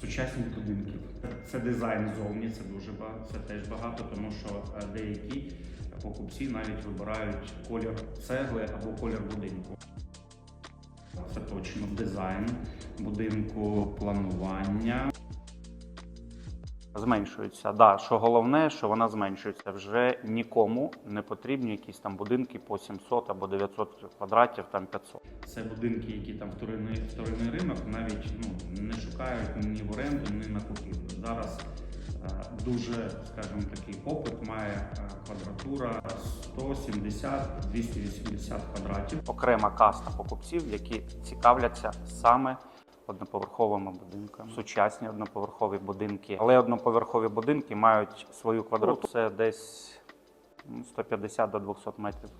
Сучасні будинків. Це дизайн зовні, це дуже багато, це теж багато, тому що е, деякі покупці навіть вибирають колір цегли або колір будинку. Це точно дизайн будинку, планування. Зменшується. Да, що головне, що вона зменшується. Вже нікому не потрібні якісь там будинки по 700 або 900 квадратів, там 500. Це будинки, які там вторинний, вторинний ринок навіть ну, шукають ні в оренду, ні на купівлю. Зараз е, дуже, скажімо, такий попит має е, квадратура 170-280 квадратів. Окрема каста покупців, які цікавляться саме одноповерховими будинками, сучасні одноповерхові будинки. Але одноповерхові будинки мають свою квадратуру. Це десь ну, 150 до 200 метрів.